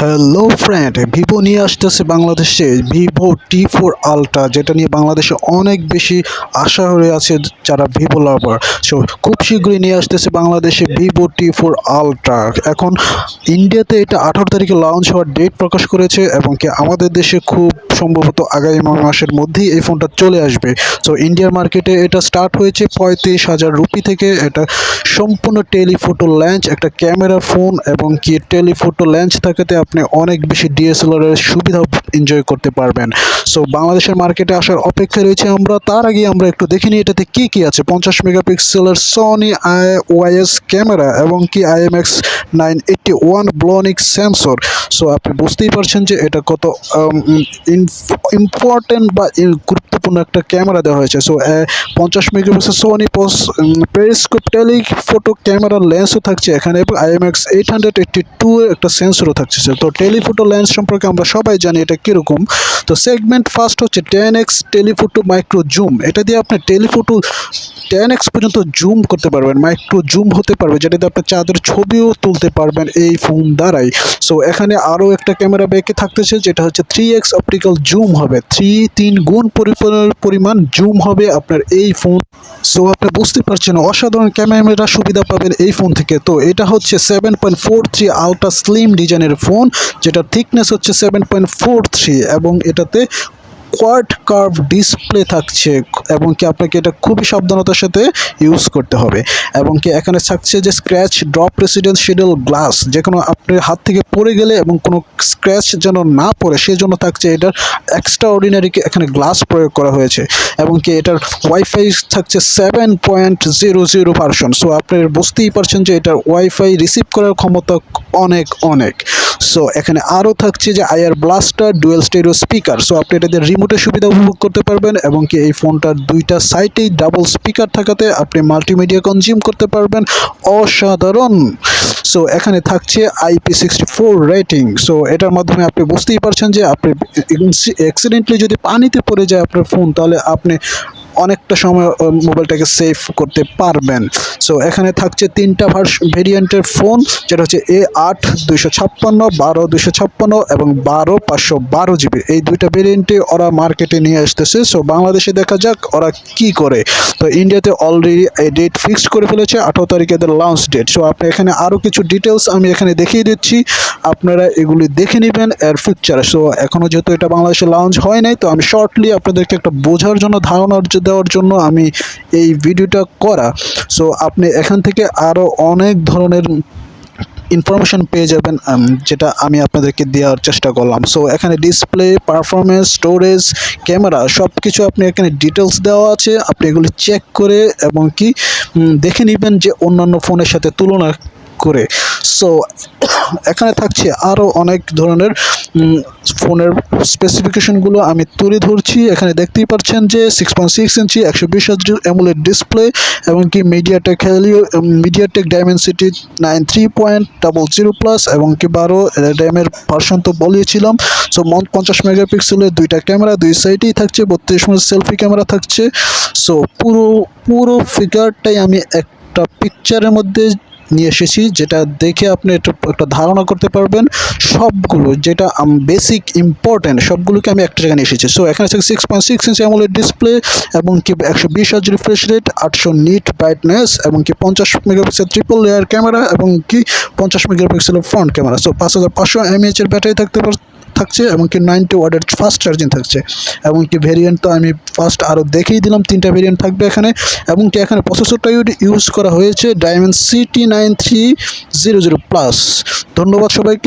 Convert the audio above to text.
Hello friend Vivo নিয়ে আসতেছে বাংলাদেশে ভিভো টি ফোর আলট্রা যেটা নিয়ে বাংলাদেশে অনেক বেশি আশা হয়ে আছে যারা ভিভো লাভার সো খুব শীঘ্রই নিয়ে আসতেছে বাংলাদেশে ভিভো টি ফোর আলট্রা এখন ইন্ডিয়াতে এটা আঠারো তারিখে লঞ্চ হওয়ার ডেট প্রকাশ করেছে এবং কি আমাদের দেশে খুব সম্ভবত আগামী মাসের মধ্যেই এই ফোনটা চলে আসবে। সো ইন্ডিয়ার মার্কেটে এটা স্টার্ট হয়েছে পঁয়ত্রিশ হাজার রুপি থেকে। এটা সম্পূর্ণ টেলিফোটো ল্যান্স একটা ক্যামেরা ফোন এবং কি টেলিফোটো ল্যান্স থাকাতে আপনি অনেক বেশি ডিএসএলআর এর সুবিধা এনজয় করতে পারবেন। সো বাংলাদেশের মার্কেটে আসার অপেক্ষায় রয়েছে আমরা। তার আগে আমরা একটু দেখে নিই এটাতে কী কী আছে। পঞ্চাশ মেগাপিক্সেলের সনি আই ওয়াইএস ক্যামেরা এবং কি আইএমএক্স নাইন এইটটি ওয়ান ব্লনিক সেন্সর সো আপনি বুঝতেই পারছেন যে এটা কত ইম্পর্টেন্ট বা ই- গুরুত্বপূর্ণ একটা ক্যামেরা দেওয়া হয়েছে। সো পঞ্চাশ মেগাপিক্সেল সোনি পস পেরিস্কোপ টেলি ফটো ক্যামেরা লেন্সও থাকছে এখানে এবং IMX eight hundred eighty two একটা সেন্সরও থাকছে। তো টেলিফোটো লেন্স সম্পর্কে আমরা সবাই জানি এটা কীরকম। তো সেগমেন্ট ফার্স্ট হচ্ছে ten x telephoto micro zoom এটা দিয়ে আপনি টেলিফোটো টেন এক্স পর্যন্ত জুম করতে পারবেন। মাইক্রো জুম হতে পারবে, যেটা দিয়ে আপনি চাঁদের ছবিও তুলতে পারবেন এই ফোন দ্বারাই। সো এখানে আরও একটা ক্যামেরা ব্যাকে থাকতেছে, যেটা হচ্ছে থ্রি এক্স অপটিক্যাল জুম হবে। থ্রি তিন গুণ পরিমাণ পরিমাণ জুম হবে আপনার এই ফোন। সো আপনি বুঝতে পারছেন, অসাধারণ ক্যামেরা সুবিধা পাবেন এই ফোন থেকে। তো এটা হচ্ছে seven point four three ultra slim ডিজাইনের ফোন যেটা থিকনেস হচ্ছে সেভেন পয়েন্ট ফোর থ্রি এবং এটাতে কোয়াড কার্ভ ডিসপ্লে থাকছে এবং কি আপনাকে এটা খুবই সাবধানতার সাথে ইউজ করতে হবে এবং কি এখানে থাকছে যে স্ক্র্যাচ ড্রপ রেসিডেন্স শিডিউল গ্লাস যে কোনো আপনার হাত থেকে পড়ে গেলে এবং কোনো স্ক্র্যাচ যেন না পড়ে সেই জন্য থাকছে এটার এক্সট্রা অর্ডিনারি এখানে গ্লাস প্রয়োগ করা হয়েছে এবং কি এটার ওয়াইফাই থাকছে seven point zero zero version so আপনি বুঝতেই পারছেন যে এটার ওয়াইফাই রিসিভ করার ক্ষমতা অনেক অনেক সো এখানে আরও থাকছে যে air blaster dual stereo speaker so আপনি এটাতে রিমোটের সুবিধা উপভোগ করতে পারবেন এবং কি এই ফোনটার দুইটা সাইটেই ডাবল স্পিকার থাকাতে আপনি মাল্টিমিডিয়া কনজিউম করতে পারবেন। অসাধারণ! সো এখানে থাকছে IP sixty four rating so এটার মাধ্যমে আপনি বুঝতেই পারছেন যে আপনি অ্যাক্সিডেন্টলি যদি পানিতে পড়ে যায় আপনার ফোন তাহলে আপনি অনেকটা সময় মোবাইলটাকে সেভ করতে পারবেন। সো এখানে থাকছে তিনটা ভার্স ভেরিয়েন্টের ফোন যেটা হচ্ছে এ আট দুইশো ছাপ্পান্ন, বারো দুইশো ছাপ্পান্ন এবং বারো পাঁচশো বারো জিবি। এই দুইটা ভেরিয়েন্টে ওরা মার্কেটে নিয়ে আসতেছে। সো বাংলাদেশে দেখা যাক ওরা কি করে। তো ইন্ডিয়াতে অলরেডি এই ডেট ফিক্সড করে ফেলেছে, আঠারো তারিখে এদের লঞ্চ ডেট সো আপনি এখানে আরও কিছু ডিটেলস আমি এখানে দেখিয়ে দিচ্ছি। আপনারা এগুলি দেখে নেবেন এর ফিকচার সো এখনও যেহেতু এটা বাংলাদেশে লঞ্চ হয় নাই, তো আমি শর্টলি আপনাদেরকে একটা বোঝার জন্য, ধারণার অর্জন দেওয়ার জন্য আমি এই ভিডিওটা করা। সো আপনি এখান থেকে আরও অনেক ধরনের ইনফরমেশন পেয়ে যাবেন যেটা আমি আপনাদেরকে দেওয়ার চেষ্টা করলাম। সো এখানে ডিসপ্লে পারফরমেন্স স্টোরেজ ক্যামেরা সব কিছু আপনি এখানে ডিটেলস দেওয়া আছে। আপনি এগুলি চেক করে এবং কি দেখে নেবেন যে অন্যান্য ফোনের সাথে তুলনা করে। সো এখানে থাকছে আরও অনেক ধরনের ফোনের স্পেসিফিকেশনগুলো আমি তুলে ধরছি। এখানে দেখতেই পাচ্ছেন যে সিক্স পয়েন্ট সিক্স ইঞ্চি, একশো বিশ হাজার অ্যামুলেট ডিসপ্লে এবং কি MediaTek Helio MediaTek Dimensity nine three point double zero plus এবং কি বারো র্যামের ভার্সন তো বলিয়েছিলাম সো পঞ্চাশ মেগাপিক্সেলের দুইটা ক্যামেরা দুই সাইডেই থাকছে, বত্রিশ মিনিট সেলফি ক্যামেরা থাকছে। সো পুরো পুরো ফিগারটাই আমি একটা পিকচারের মধ্যে নিয়ে এসেছি, যেটা দেখে আপনি একটু, একটা ধারণা করতে পারবেন। সবগুলো যেটা বেসিক ইম্পর্ট্যান্ট সবগুলোকে আমি একটা জায়গায় এসেছি। সো এখানে আছে six point six inch AMOLED display এবং কি একশো বিশ হাজ রিফ্রেশ রেট আটশো নিট ব্রাইটনেস এবং কি পঞ্চাশ মেগাপিক্সেল ট্রিপল লেয়ার ক্যামেরা এবং কি পঞ্চাশ মেগাপিক্সেলের ফ্রন্ট ক্যামেরা সো পাঁচ হাজার পাঁচশো এমএইচের ব্যাটারি থাকতে পার থাকছে এবং কি নাইনটি ওয়ার্ডের ফাস্ট চার্জিং থাকছে। এবং কি ভেরিয়েন্ট তো আমি ফার্স্ট আরও দেখেই দিলাম, তিনটা ভেরিয়েন্ট থাকবে এখানে। এবং কি এখানে প্রসেসরটা ইউজ করা হয়েছে Dimensity nine three zero zero plus ধন্যবাদ সবাইকে।